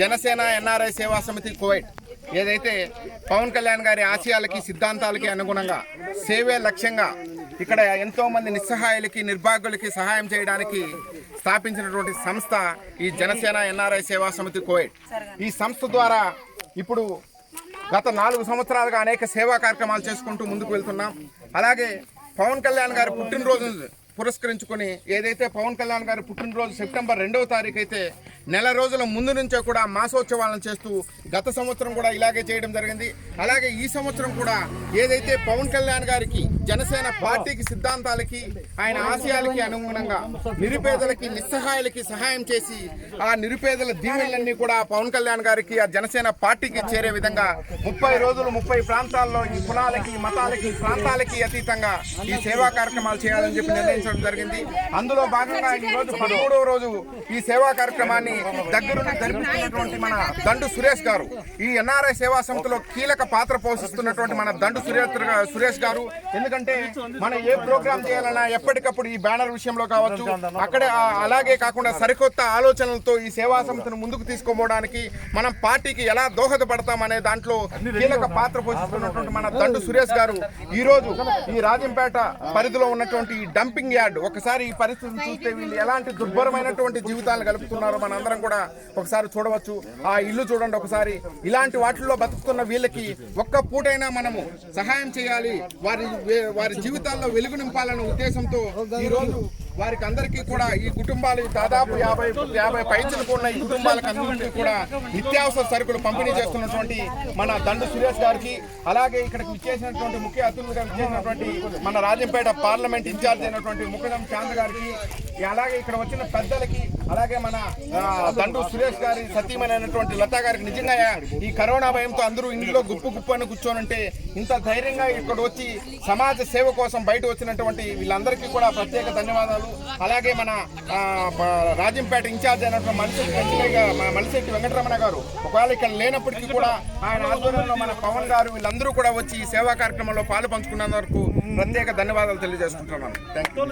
Janasena NRI సేవా సమితి Kuwait. ఏదైతే పవన్ కళ్యాణ్ గారి ఆశయాలకి సిద్ధాంతాలకి అనుగుణంగా సేవే లక్ష్యంగా ఇక్కడ ఎంతోమంది నిస్సహాయులకి నిర్భాగ్యులకి సహాయం చేయడానికి స్థాపించినటువంటి సంస్థ ఈ జనసేన ఎన్ఆర్ఐ సేవా సమితి కువైట్. ఈ సంస్థ ద్వారా ఇప్పుడు గత నాలుగు సంవత్సరాలుగా అనేక సేవా కార్యక్రమాలు చేసుకుంటూ ముందుకు వెళ్తున్నాం. అలాగే పవన్ కళ్యాణ్ గారి పుట్టినరోజు పురస్కరించుకొని ఏదైతే పవన్ కళ్యాణ్ గారి పుట్టినరోజు సెప్టెంబర్ రెండవ తారీఖు అయితే నెల రోజుల ముందు నుంచే కూడా మాసోత్సవాలను చేస్తూ గత సంవత్సరం కూడా ఇలాగే చేయడం జరిగింది. అలాగే ఈ సంవత్సరం కూడా ఏదైతే పవన్ కళ్యాణ్ గారికి జనసేన పార్టీకి సిద్ధాంతాలకి ఆయన ఆశయాలకి అనుగుణంగా నిరుపేదలకి నిస్సహాయాలకి సహాయం చేసి ఆ నిరుపేదల దీవెనలన్నీ కూడా పవన్ కళ్యాణ్ గారికి ఆ జనసేన పార్టీకి చేరే విధంగా ముప్పై రోజులు ముప్పై ప్రాంతాల్లో ఈ కులాలకి మతాలకి ప్రాంతాలకి అతీతంగా ఈ సేవా కార్యక్రమాలు చేయాలని చెప్పి నిర్ణయించడం జరిగింది. అందులో భాగంగా ఈ రోజు పదమూడవ రోజు ఈ సేవా కార్యక్రమాన్ని దగ్గరుండి జరిపిస్తున్నటువంటి మన దండు సురేష్ గారు ఈ ఎన్ఆర్ఐ సేవా సంస్థలో కీలక పాత్ర పోషిస్తున్నటువంటి మన దండు సురేష్ సురేష్ గారు. ఎందుకంటే మనం ఏ ప్రోగ్రామ్ చేయాలన్నా ఎప్పటికప్పుడు ఈ బ్యానర్ విషయంలో కావచ్చు అక్కడే అలాగే కాకుండా సరికొత్త ఆలోచనలతో ఈ సేవా సంస్థను ముందుకు తీసుకోపోవడానికి మనం పార్టీకి ఎలా దోహదపడతాం అనే దాంట్లో కీలక పాత్ర పోషిస్తున్నటువంటి మన దండు సురేష్ గారు. ఈ రోజు ఈ రాజంపేట పరిధిలో ఉన్నటువంటి ఈ డంపింగ్ యార్డ్ ఒకసారి ఈ పరిస్థితిని చూస్తే వీళ్ళు ఎలాంటి దుర్భరమైనటువంటి జీవితాలు గడుపుతున్నారో మీరందరం కూడా ఒకసారి చూడవచ్చు. ఆ ఇల్లు చూడండి ఒకసారి. ఇలాంటి వాటిల్లో బతుకుతున్న వీళ్ళకి ఒక్క పూటైనా మనము సహాయం చేయాలి. వారి వారి జీవితాల్లో వెలుగు నింపాలనే ఉద్దేశంతో ఈ రోజు వారికి అందరికీ కూడా ఈ కుటుంబాలు దాదాపు యాభై యాభై పైచలకు ఉన్న ఈ కుటుంబాలకు అందరికీ కూడా నిత్యావసర సరుకులు పంపిణీ చేస్తున్నటువంటి మన దండు సురేష్ గారికి అలాగే ఇక్కడికి విచ్చేసినటువంటి ముఖ్య అతిథులుగా విచ్చేసినటువంటి మన రాజంపేట పార్లమెంట్ ఇన్ఛార్జ్ అయినటువంటి ముఖదం చాంద్ గారికి అలాగే ఇక్కడ వచ్చిన పెద్దలకి అలాగే మన దండు సురేష్ గారి సతీమైనటువంటి లతా గారికి నిజంగా ఈ కరోనా భయంతో అందరూ ఇంట్లో గుప్పు గుప్పు అని కూర్చోనుంటే ఇంత ధైర్యంగా ఇక్కడ వచ్చి సమాజ సేవ కోసం బయట వచ్చినటువంటి వీళ్ళందరికీ కూడా ప్రత్యేక ధన్యవాదాలు. అలాగే మన ఆ, రాజంపేట ఇన్ఛార్జ్ అయినటువంటి మలిశెట్టి వెంకటయ్య మన మలిశెట్టి వెంకటరమణ గారు ఒకవేళ ఇక్కడ లేనప్పటికీ కూడా ఆయన ఆధ్వర్యంలో మన పవన్ గారు వీళ్ళందరూ కూడా వచ్చి ఈ సేవా కార్యక్రమంలో పాలు పంచుకున్నందుకు ప్రత్యేక ధన్యవాదాలు తెలియజేసుకుంటున్నాను. Thank you